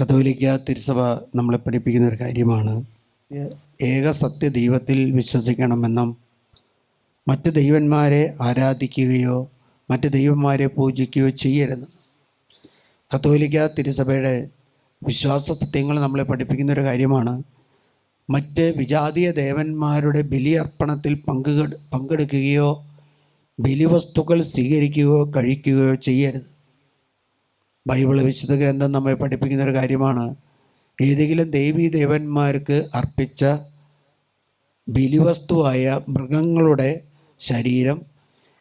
കത്തോലിക്ക തിരുസഭ നമ്മളെ പഠിപ്പിക്കുന്ന ഒരു കാര്യമാണ്. ഏക സത്യ ദൈവത്തിൽ വിശ്വസിക്കണമെന്നും മറ്റ് ദൈവന്മാരെ ആരാധിക്കുകയോ മറ്റ് ദൈവന്മാരെ പൂജിക്കുകയോ ചെയ്യരുത് കത്തോലിക്ക തിരുസഭയുടെ വിശ്വാസ സത്യങ്ങൾ നമ്മളെ പഠിപ്പിക്കുന്ന ഒരു കാര്യമാണ്. മറ്റ് വിജാതീയ ദേവന്മാരുടെ ബലിയർപ്പണത്തിൽ പങ്കു പങ്കെടുക്കുകയോ ബലിവസ്തുക്കൾ സ്വീകരിക്കുകയോ കഴിക്കുകയോ ചെയ്യരുത്. ബൈബിൾ വിശുദ്ധ ഗ്രന്ഥം നമ്മെ പഠിപ്പിക്കുന്ന ഒരു കാര്യമാണ്. ഏതെങ്കിലും ദേവീ ദേവന്മാർക്ക് അർപ്പിച്ച ബലിവസ്തുവായ മൃഗങ്ങളുടെ ശരീരം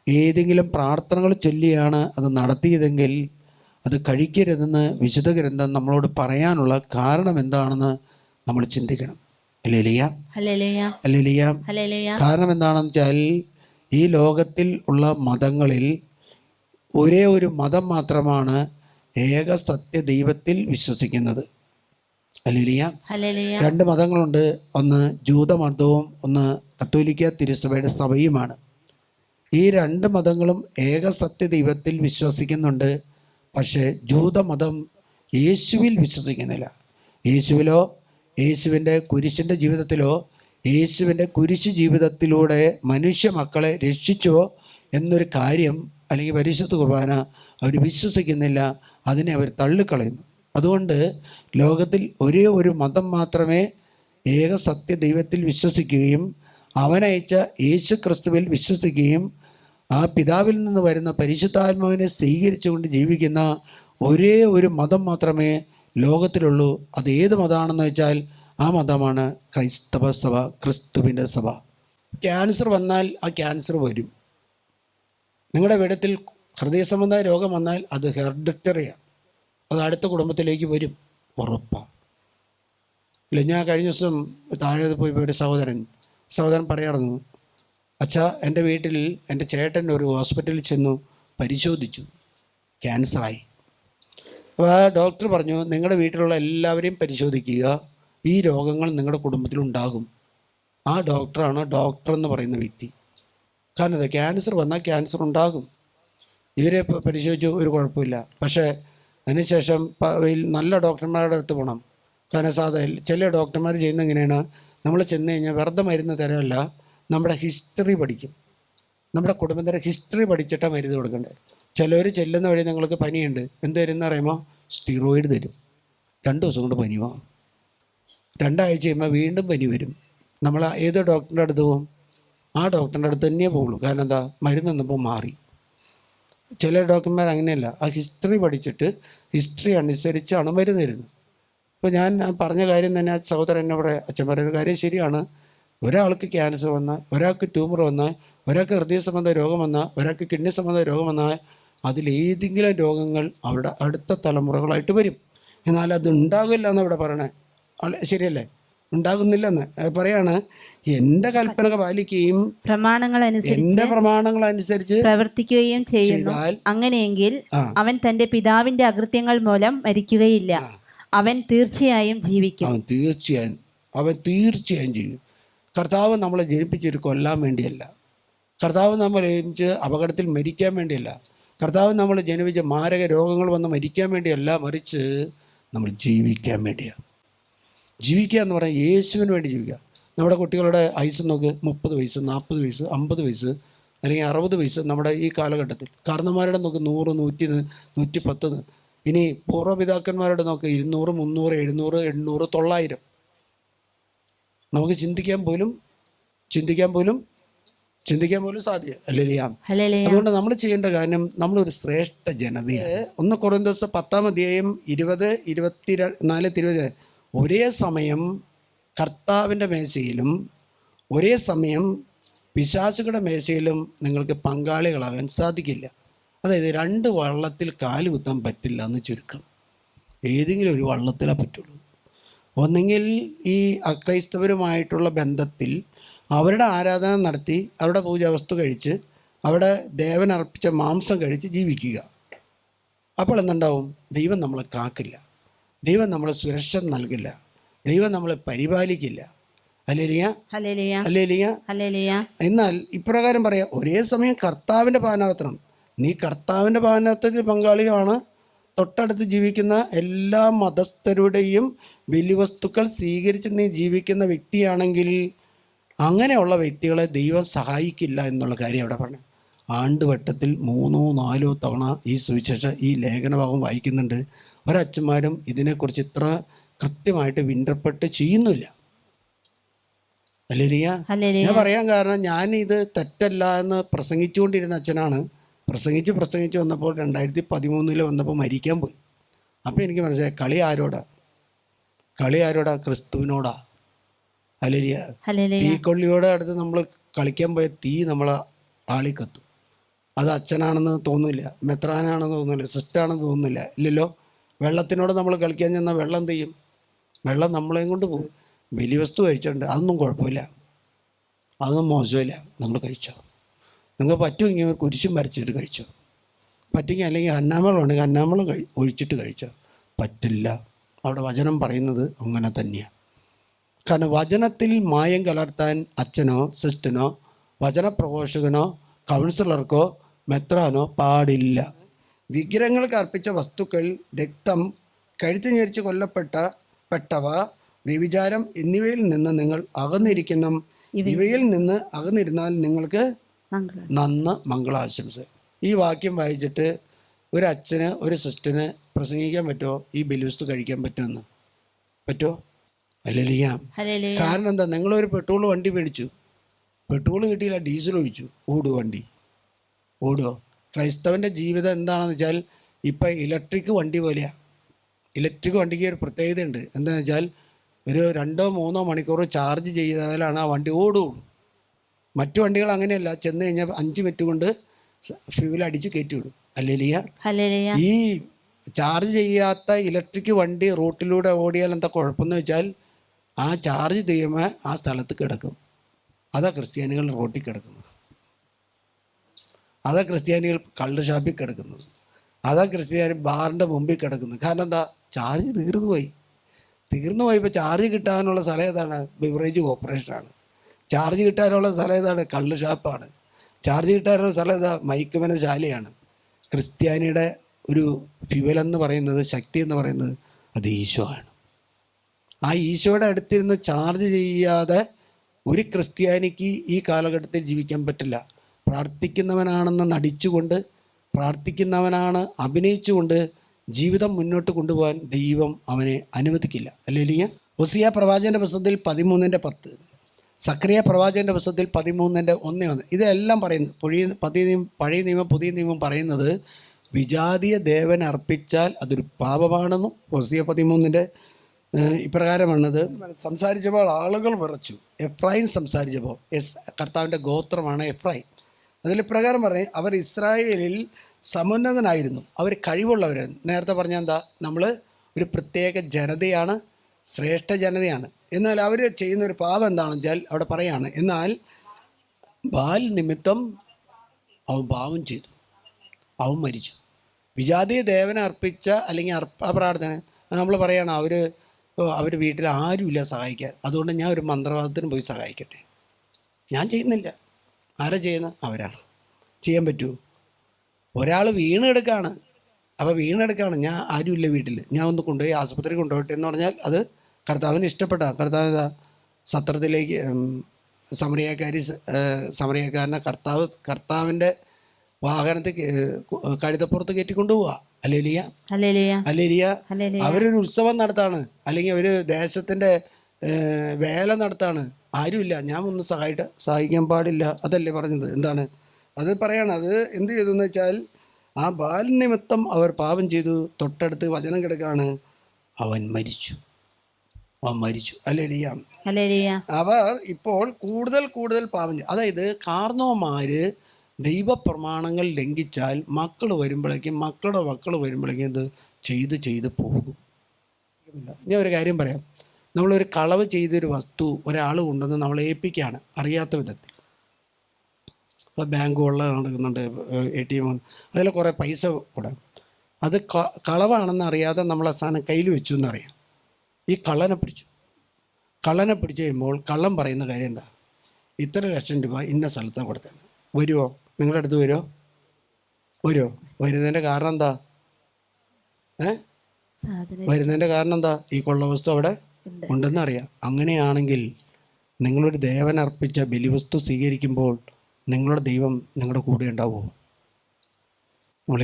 ഏതെങ്കിലും പ്രാർത്ഥനകൾ ചൊല്ലിയാണ് അത് നടത്തിയതെങ്കിൽ അത് കഴിക്കരുതെന്ന് വിശുദ്ധ ഗ്രന്ഥം നമ്മളോട് പറയാനുള്ള കാരണം എന്താണെന്ന് നമ്മൾ ചിന്തിക്കണം. കാരണം എന്താണെന്ന് വെച്ചാൽ ഈ ലോകത്തിൽ ഉള്ള മതങ്ങളിൽ ഒരേ ഒരു മതം മാത്രമാണ് ഏക സത്യ ദൈവത്തിൽ വിശ്വസിക്കുന്നത് അല്ലേലിയ രണ്ട് മതങ്ങളുണ്ട്. ഒന്ന് ജൂതമതവും ഒന്ന് കത്തോലിക്ക തിരുസഭയുടെ സഭയുമാണ്. ഈ രണ്ട് മതങ്ങളും ഏക സത്യ ദൈവത്തിൽ വിശ്വസിക്കുന്നുണ്ട്. പക്ഷേ ജൂതമതം യേശുവിൽ വിശ്വസിക്കുന്നില്ല. യേശുവിലോ യേശുവിന്റെ കുരിശിന്റെ ജീവിതത്തിലോ യേശുവിന്റെ കുരിശ് ജീവിതത്തിലൂടെ മനുഷ്യ മക്കളെ രക്ഷിച്ചോ എന്നൊരു കാര്യം അല്ലെങ്കിൽ പരിശുദ്ധ കുർബാന അവർ വിശ്വസിക്കുന്നില്ല. അതിനെ അവർ തള്ളിക്കളയുന്നു. അതുകൊണ്ട് ലോകത്തിൽ ഒരേ ഒരു മതം മാത്രമേ ഏക സത്യ ദൈവത്തിൽ വിശ്വസിക്കുകയും അവനയച്ച യേശു ക്രിസ്തുവിൽ വിശ്വസിക്കുകയും ആ പിതാവിൽ നിന്ന് വരുന്ന പരിശുദ്ധാത്മാവിനെ സ്വീകരിച്ചുകൊണ്ട് ജീവിക്കുന്ന ഒരേ ഒരു മതം മാത്രമേ ലോകത്തിലുള്ളൂ. അത് ഏത് മതമാണെന്ന് വെച്ചാൽ ആ മതമാണ് ക്രൈസ്തവ സഭ ക്രിസ്തുവിന്റെ സഭ. ക്യാൻസർ വന്നാൽ ആ ക്യാൻസർ വരും. നിങ്ങളുടെ വീടത്തിൽ ഹൃദയ സംബന്ധമായ രോഗം വന്നാൽ അത് ഹെർഡിറ്ററിയാണ് അത് അടുത്ത കുടുംബത്തിലേക്ക് വരും. ഉറപ്പാണ് ഇല്ല ഞാൻ കഴിഞ്ഞ ദിവസം താഴെ പോയി ഒരു സഹോദരൻ സഹോദരൻ പറയാറുന്നു അച്ഛാ എന്റെ വീട്ടിൽ എന്റെ ചേട്ടൻ ഒരു ഹോസ്പിറ്റലിൽ ചെന്നു പരിശോധിച്ചു. ക്യാൻസറായി. അപ്പോൾ ആ ഡോക്ടർ പറഞ്ഞു നിങ്ങളുടെ വീട്ടിലുള്ള എല്ലാവരെയും പരിശോധിക്കുക. ഈ രോഗങ്ങൾ നിങ്ങളുടെ കുടുംബത്തിലുണ്ടാകും ആ ഡോക്ടറാണ് ഡോക്ടർ എന്ന് പറയുന്ന വ്യക്തി. കാരണം ക്യാൻസർ വന്നാൽ ക്യാൻസർ ഉണ്ടാകും. ഇവരെ പരിശോധിച്ചു ഒരു കുഴപ്പമില്ല. പക്ഷേ അതിനുശേഷം നല്ല ഡോക്ടർമാരുടെ അടുത്ത് പോകണം കാരണം സാധാരണ ചില ഡോക്ടർമാർ ചെയ്യുന്ന എങ്ങനെയാണ്? നമ്മൾ ചെന്ന് കഴിഞ്ഞാൽ വെറുതെ മരുന്ന് തരമല്ല നമ്മുടെ ഹിസ്റ്ററി പഠിക്കും. നമ്മുടെ കുടുംബത്തിന്റെ ഹിസ്റ്ററി പഠിച്ചിട്ടാണ് മരുന്ന് കൊടുക്കേണ്ടത്. ചിലർ ചെല്ലുന്ന വഴി നിങ്ങൾക്ക് പനിയുണ്ട്. എന്ത് തരുമെന്ന് അറിയുമോ? സ്റ്റിറോയിഡ് തരും. രണ്ട് ദിവസം കൊണ്ട് പനി വാങ്ങും രണ്ടാഴ്ച കഴിയുമ്പോൾ വീണ്ടും പനി വരും. നമ്മൾ ഏത് ഡോക്ടറിന്റെ അടുത്ത് പോകും ആ ഡോക്ടറിന്റെ അടുത്ത് തന്നെയേ പോകുള്ളൂ കാരണം എന്താ? മരുന്ന് തന്നപ്പോൾ മാറി. ചില ഡോക്ടർമാർ അങ്ങനെയല്ല. ആ ഹിസ്റ്ററി പഠിച്ചിട്ട് ഹിസ്റ്ററി അനുസരിച്ചാണ് മരുന്ന് അപ്പോൾ ഞാൻ പറഞ്ഞ കാര്യം തന്നെ സഹോദരൻ എന്നോട് അച്ഛൻ പറയുന്ന കാര്യം ശരിയാണ്. ഒരാൾക്ക് ക്യാൻസർ വന്നാൽ ഒരാൾക്ക് ട്യൂമർ വന്നാൽ ഒരാൾക്ക് ഹൃദയ സംബന്ധ രോഗം വന്നാൽ ഒരാൾക്ക് കിഡ്നി സംബന്ധ രോഗം വന്നാൽ അതിലേതെങ്കിലും രോഗങ്ങൾ അവരുടെ അടുത്ത തലമുറകളായിട്ട് വരും. എന്നാൽ അത് ഉണ്ടാകില്ല എന്ന് ഇവിടെ പറയണേ. ശരിയല്ലേ? ഉണ്ടാകുന്നില്ലെന്ന്. പറയാണ് എന്റെ കൽപ്പന പാലിക്കുകയും പ്രമാണങ്ങൾ എന്റെ പ്രമാണങ്ങൾ അനുസരിച്ച് പ്രവർത്തിക്കുകയും ചെയ്യുന്നു. അങ്ങനെയെങ്കിൽ അവൻ തന്റെ പിതാവിന്റെ അകൃത്യങ്ങൾ മൂലം മരിക്കുകയില്ല. അവൻ തീർച്ചയായും ജീവിക്കും. അവൻ തീർച്ചയായും അവൻ തീർച്ചയായും ജീവിക്കും. കർത്താവ് നമ്മളെ ജനിപ്പിച്ചൊരു കൊല്ലാൻ വേണ്ടിയല്ല. കർത്താവ് നമ്മളെ ജനിച്ച് അപകടത്തിൽ മരിക്കാൻ വേണ്ടിയല്ല. കർത്താവ് നമ്മൾ ജനിപ്പിച്ച മാരക രോഗങ്ങൾ വന്ന് മരിക്കാൻ വേണ്ടിയല്ല മറിച്ച് നമ്മൾ ജീവിക്കാൻ വേണ്ടിയാണ് ജീവിക്കുക എന്ന് പറഞ്ഞാൽ യേശുവിന് വേണ്ടി ജീവിക്കുക. നമ്മുടെ കുട്ടികളുടെ ഐസ് നോക്ക് മുപ്പത് വയസ്സ് നാൽപ്പത് വയസ്സ് അമ്പത് വയസ്സ് അല്ലെങ്കിൽ അറുപത് വയസ്സ് നമ്മുടെ ഈ കാലഘട്ടത്തിൽ. കാരണന്മാരുടെ നോക്ക് നൂറ് നൂറ്റി നൂറ്റി പത്ത് ഇനി പൂർവപിതാക്കന്മാരുടെ നോക്ക് ഇരുന്നൂറ് മുന്നൂറ് എഴുന്നൂറ് എണ്ണൂറ് തൊള്ളായിരം. നമുക്ക് ചിന്തിക്കാൻ പോലും ചിന്തിക്കാൻ പോലും ചിന്തിക്കാൻ പോലും സാധ്യ അല്ലേ ലിയാം? അതുകൊണ്ട് നമ്മൾ ചെയ്യേണ്ട കാര്യം നമ്മളൊരു ശ്രേഷ്ഠ ജനതയാണ്. ഒന്ന് കുറേ ദിവസം പത്താം അധ്യായം ഇരുപത് ഇരുപത്തി നാല് തിരുപത് ഒരേ സമയം കർത്താവിന്റെ മേശയിലും ഒരേ സമയം പിശാചുകളുടെ മേശയിലും നിങ്ങൾക്ക് പങ്കാളികളാകാൻ സാധിക്കില്ല. അതായത് രണ്ട് വള്ളത്തിൽ കാൽ കുത്താൻ പറ്റില്ല എന്ന് ചുരുക്കം. ഏതെങ്കിലും ഒരു വള്ളത്തിലേ പറ്റുള്ളൂ. ഒന്നെങ്കിൽ ഈ അക്രൈസ്തവരുമായിട്ടുള്ള ബന്ധത്തിൽ അവരുടെ ആരാധന നടത്തി അവരുടെ പൂജാവസ്തു കഴിച്ച് അവിടെ ദേവൻ അർപ്പിച്ച മാംസം കഴിച്ച് ജീവിക്കുക. അപ്പോൾ എന്തുണ്ടാവും? ദൈവം നമ്മളെ കാക്കില്ല. ദൈവം നമ്മളെ സുരക്ഷ നൽകില്ല. ദൈവം നമ്മളെ പരിപാലിക്കില്ല. എന്നാൽ ഇപ്രകാരം പറയാം ഒരേ സമയം കർത്താവിന്റെ പാനപാത്രം നീ കർത്താവിന്റെ പാനപാത്രത്തിൽ പങ്കാളിയാണ് തൊട്ടടുത്ത് ജീവിക്കുന്ന എല്ലാ മതസ്ഥരുടെയും ബലിവസ്തുക്കൾ സ്വീകരിച്ച് നീ ജീവിക്കുന്ന വ്യക്തിയാണെങ്കിൽ അങ്ങനെയുള്ള വ്യക്തികളെ ദൈവം സഹായിക്കില്ല എന്നുള്ള കാര്യം അവിടെ പറഞ്ഞു? ആണ്ടുവട്ടത്തിൽ മൂന്നോ നാലോ തവണ ഈ സുവിശേഷം ഈ ലേഖനഭാഗം വായിക്കുന്നുണ്ട്. ഒരച്ഛന്മാരും ഇതിനെക്കുറിച്ച് ഇത്ര കൃത്യമായിട്ട് വിന്റർപ്പെട്ട് ചെയ്യുന്നില്ല. അല്ലേ ഹല്ലേലൂയ ഞാൻ പറയാൻ കാരണം ഞാൻ ഇത് തെറ്റല്ല എന്ന് പ്രസംഗിച്ചുകൊണ്ടിരുന്ന അച്ഛനാണ്. പ്രസംഗിച്ച് പ്രസംഗിച്ച് വന്നപ്പോൾ രണ്ടായിരത്തി പതിമൂന്നിൽ വന്നപ്പോൾ മരിക്കാൻ പോയി. അപ്പോൾ എനിക്ക് മനസ്സിലായി കളി ആരോടാ? കളി ആരോടാ? ക്രിസ്തുവിനോടാ. അലരിയ തീക്കൊള്ളിയോടെ അടുത്ത് നമ്മൾ കളിക്കാൻ പോയ തീ നമ്മളെ താളിക്കത്തു കത്തും. അത് അച്ഛനാണെന്ന് തോന്നില്ല മെത്രാനാണെന്ന് തോന്നില്ല സിസ്റ്റാണെന്ന് തോന്നുന്നില്ല. ഇല്ലല്ലോ? വെള്ളത്തിനോട് നമ്മൾ കളിക്കാൻ ചെന്നാൽ വെള്ളം ചെയ്യും? വെള്ളം നമ്മളെയും കൊണ്ട് പോകും. വസ്തു കഴിച്ചിട്ടുണ്ട് അതൊന്നും കുഴപ്പമില്ല. അതൊന്നും മോശമില്ല. നിങ്ങൾ കഴിച്ചോ. നിങ്ങൾക്ക് പറ്റുമെങ്കിൽ ഒരു കുരിശും വരച്ചിട്ട് കഴിച്ചോ. പറ്റുമെങ്കിൽ അല്ലെങ്കിൽ അന്നാമളം ഉണ്ടെങ്കിൽ അന്നാമളം കഴി ഒഴിച്ചിട്ട് കഴിച്ചോ. പറ്റില്ല. അവിടെ വചനം പറയുന്നത് അങ്ങനെ തന്നെയാണ് കാരണം വചനത്തിൽ മായം കലർത്താൻ അച്ഛനോ സിസ്റ്റനോ വചനപ്രഘോഷകനോ കൗൺസിലർക്കോ മെത്രാനോ പാടില്ല. വിഗ്രഹങ്ങൾക്ക് അർപ്പിച്ച വസ്തുക്കൾ രക്തം കഴുത്ത് ഞെരിച്ച് കൊല്ലപ്പെട്ട പെട്ടവ വ്യവിചാരം എന്നിവയിൽ നിന്ന് നിങ്ങൾ അകന്നിരിക്കുന്നു ഇവയിൽ നിന്ന് അകന്നിരുന്നാൽ നിങ്ങൾക്ക് നന്ന് മംഗളാശംസ. ഈ വാക്യം വായിച്ചിട്ട് ഒരു അച്ഛന് ഒരു സിസ്റ്ററിന് പ്രസംഗിക്കാൻ പറ്റുമോ? ഈ ബലൂസ് കഴിക്കാൻ പറ്റുമെന്ന്. പറ്റുമോ? അല്ലല്ല കാരണം എന്താ? നിങ്ങളൊരു പെട്രോൾ വണ്ടി മേടിച്ചു. പെട്രോൾ കിട്ടിയില്ല ഡീസൽ ഒഴിച്ചു. ഓടു വണ്ടി. ഓടുമോ ക്രൈസ്തവന്റെ ജീവിതം എന്താണെന്ന് വെച്ചാൽ ഇപ്പം ഇലക്ട്രിക് വണ്ടി പോലെയാണ് ഇലക്ട്രിക് വണ്ടിക്ക് ഒരു പ്രത്യേകതയുണ്ട്. എന്താണെന്ന് വെച്ചാൽ ഒരു രണ്ടോ മൂന്നോ മണിക്കൂർ ചാർജ് ചെയ്താലാണ് ആ വണ്ടി ഓടുകയുള്ളൂ മറ്റു വണ്ടികൾ അങ്ങനെയല്ല. ചെന്ന് കഴിഞ്ഞാൽ അഞ്ച് മിനിറ്റ് കൊണ്ട് ഫ്യൂൽ അടിച്ച് കയറ്റി വിടും. അല്ലേലിയ ഹല്ലേലൂയ ഈ ചാർജ് ചെയ്യാത്ത ഇലക്ട്രിക് വണ്ടി റൂട്ടിലൂടെ ഓടിയാൽ എന്താ കുഴപ്പമെന്ന് വെച്ചാൽ ആ ചാർജ് ചെയ്യുമ്പോൾ ആ സ്ഥലത്ത് കിടക്കും. അതാ ക്രിസ്ത്യാനികൾ റോട്ടിൽ കിടക്കുന്നത്. അതാ ക്രിസ്ത്യാനികൾ കള്ള് ഷാപ്പിൽ കിടക്കുന്നത്. അതാ ക്രിസ്ത്യാനി ബാറിന്റെ മുമ്പിൽ കിടക്കുന്നത്. കാരണം എന്താ? ചാർജ് തീർന്നു പോയി. തീർന്നു പോയപ്പോൾ ചാർജ് കിട്ടാനുള്ള സ്ഥലം ഏതാണ്? ബിവറേജ് കോർപ്പറേഷനാണ്. ചാർജ് കിട്ടാനുള്ള സ്ഥലം ഏതാണ്? കള്ള് ഷാപ്പാണ്. ചാർജ് കിട്ടാനുള്ള സ്ഥലം ഏതാ? മയക്കുമന ശാലയാണ്. ക്രിസ്ത്യാനിയുടെ ഒരു ഫ്യുവൽ എന്ന് പറയുന്നത് ശക്തി എന്ന് പറയുന്നത് അത് ഈശോ ആണ് ആ ഈശോയുടെ അടുത്തിരുന്ന് ചാർജ് ചെയ്യാതെ ഒരു ക്രിസ്ത്യാനിക്ക് ഈ കാലഘട്ടത്തിൽ ജീവിക്കാൻ പറ്റില്ല. പ്രാർത്ഥിക്കുന്നവനാണെന്ന് നടിച്ചുകൊണ്ട് പ്രാർത്ഥിക്കുന്നവനാണ് അഭിനയിച്ചുകൊണ്ട് ജീവിതം മുന്നോട്ട് കൊണ്ടുപോകാൻ ദൈവം അവനെ അനുവദിക്കില്ല. അല്ലേ ലിയ ഒസിയ പ്രവാചകന്റെ പുസ്തകത്തിൽ പതിമൂന്നിന്റെ പത്ത്. സക്രിയ പ്രവാചകന്റെ പുസ്തകത്തിൽ പതിമൂന്നിന്റെ ഒന്ന് ഒന്ന് ഇതെല്ലാം പറയുന്നു. പുതിയ പതിയ നിയമം പഴയ നിയമം പുതിയ നിയമം പറയുന്നത് വിജാതീയ ദേവൻ അർപ്പിച്ചാൽ അതൊരു പാപമാണെന്നും ഒസിയ പതിമൂന്നിന്റെ ഇപ്രകാരമാണത്. സംസാരിച്ചപ്പോൾ ആളുകൾ വിറച്ചു. എഫ്രൈം സംസാരിച്ചപ്പോൾ എസ് കർത്താവിന്റെ ഗോത്രമാണ് എഫ്രൈം അതിൽ ഇപ്രകാരം പറയും അവർ ഇസ്രായേലിൽ സമുന്നതനായിരുന്നു. അവർ കഴിവുള്ളവരായിരുന്നു. നേരത്തെ പറഞ്ഞ എന്താ? നമ്മൾ ഒരു പ്രത്യേക ജനതയാണ് ശ്രേഷ്ഠ ജനതയാണ്. എന്നാൽ അവർ ചെയ്യുന്ന ഒരു പാപം എന്താണെന്ന് വെച്ചാൽ അവിടെ പറയാണ് എന്നാൽ ബാൽ നിമിത്തം അവൻ പാവം ചെയ്തു. അവൻ മരിച്ചു. വിജാതീയ ദേവനെ അർപ്പിച്ച അല്ലെങ്കിൽ അർപ്പ പ്രാർത്ഥന നമ്മൾ പറയണം അവർ അവർ വീട്ടിൽ ആരുമില്ല സഹായിക്കാൻ. അതുകൊണ്ട് ഞാൻ ഒരു മന്ത്രവാദത്തിന് പോയി സഹായിക്കട്ടെ. ഞാൻ ചെയ്യുന്നില്ല. ആരാ ചെയ്യുന്നത്? അവരാണ്. ചെയ്യാൻ പറ്റുമോ? ഒരാൾ വീണെടുക്കാണ്. അപ്പോൾ വീണെടുക്കാണ്. ഞാൻ ആരുമില്ല വീട്ടിൽ ഞാൻ ഒന്ന് കൊണ്ടുപോയി ആശുപത്രി കൊണ്ടുപോകട്ടെ എന്ന് പറഞ്ഞാൽ അത് കർത്താവിന് ഇഷ്ടപ്പെട്ട കർത്താവ് സത്രത്തിലേക്ക് സമറിയക്കാരി സമറിയക്കാരനെ കർത്താവ് കർത്താവിന്റെ വാഹനത്തിൽ കഴുതപ്പുറത്ത് കയറ്റിക്കൊണ്ടു പോവാ അല്ലേലിയ ഹല്ലേലൂയ അവരൊരു ഉത്സവം നടത്താണ്. അല്ലെങ്കിൽ ഒരു ദേശത്തിന്റെ വേല നടത്താണ്. ആരുമില്ല. ഞാൻ ഒന്ന് സഹായിട്ട് സഹായിക്കാൻ പാടില്ല. അതല്ലേ പറഞ്ഞത്. എന്താണ്? അത് പറയാണ് അത് എന്ത് ചെയ്തു എന്ന് വെച്ചാൽ ആ ബാൽ നിമിത്തം അവർ പാപം ചെയ്തു തൊട്ടടുത്ത് വചനം കിടക്കാണ് അവൻ മരിച്ചു. അവൻ മരിച്ചു. അല്ലേലിയ അവർ ഇപ്പോൾ കൂടുതൽ കൂടുതൽ പാപം ചെയ്യും അതായത് കാർന്നവന്മാര് ദൈവപ്രമാണങ്ങൾ ലംഘിച്ചാൽ മക്കൾ വരുമ്പോഴേക്കും മക്കളുടെ മക്കൾ വരുമ്പോഴേക്കും ഇത് ചെയ്ത് ചെയ്ത് പോകും. ഞാൻ ഒരു കാര്യം പറയാം. നമ്മളൊരു കളവ് ചെയ്തൊരു വസ്തു ഒരാൾ കൊണ്ടുവന്ന് നമ്മൾ ഏൽപ്പിക്കുകയാണ് അറിയാത്ത വിധത്തിൽ. ബാങ്കുകളിൽ നടക്കുന്നുണ്ട് എ ടി എം അതിൽ കുറേ പൈസ കൂടെ. അത് കളവാണെന്ന് അറിയാതെ നമ്മൾ ആ സാധനം കയ്യിൽ വെച്ചു എന്നറിയാം. ഈ കള്ളനെ പിടിച്ചു. കള്ളനെ പിടിച്ചു കഴിയുമ്പോൾ കള്ളൻ പറയുന്ന കാര്യം എന്താ? ഇത്ര ലക്ഷം രൂപ ഇന്ന സ്ഥലത്താണ് കൊടുത്തത്. വരുമോ നിങ്ങളുടെ അടുത്ത് വരുമോ വരുമോ വരുന്നതിന്റെ കാരണം എന്താ? ഏ? വരുന്നതിന്റെ കാരണം എന്താ? ഈ കൊള്ള വസ്തു അവിടെ ഉണ്ടെന്ന് ഉണ്ടെന്നറിയാം. അങ്ങനെയാണെങ്കിൽ നിങ്ങളൊരു ദേവനർപ്പിച്ച ബലിവസ്തു സ്വീകരിക്കുമ്പോൾ നിങ്ങളുടെ ദൈവം നിങ്ങളുടെ കൂടെ ഉണ്ടാവുമോ നമ്മൾ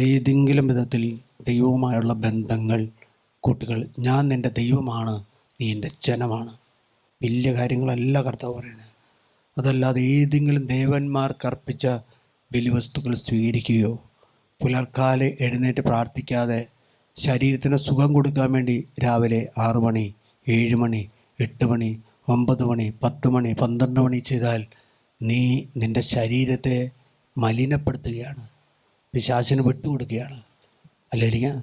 വിധത്തിൽ ദൈവവുമായുള്ള ബന്ധങ്ങൾ കുട്ടികൾ ഞാൻ നിന്റെ ദൈവമാണ് നീ എന്റെ ജനമാണ്. വലിയ കാര്യങ്ങളല്ല കർത്താവ് പറയുന്നത്. അതല്ലാതെ ഏതെങ്കിലും ദേവന്മാർക്ക് അർപ്പിച്ച ബലിവസ്തുക്കൾ സ്വീകരിക്കുകയോ പുലർക്കാലെ എഴുന്നേറ്റ് പ്രാർത്ഥിക്കാതെ ശരീരത്തിന് സുഖം കൊടുക്കാൻ വേണ്ടി രാവിലെ ആറു മണി ഏഴ് മണി എട്ട് മണി ഒമ്പത് മണി പത്ത് മണി പന്ത്രണ്ട് മണി ചെയ്താൽ നീ നിന്റെ ശരീരത്തെ മലിനപ്പെടുത്തുകയാണ്. പിശാചിന് വിട്ടുകൊടുക്കുകയാണ്. അല്ലെങ്കിൽ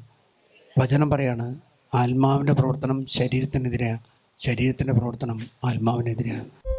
വചനം പറയാണ് ആത്മാവിന്റെ പ്രവർത്തനം ശരീരത്തിനെതിരെയാണ് ശരീരത്തിന്റെ പ്രവർത്തനം ആത്മാവിനെതിരെയാണ്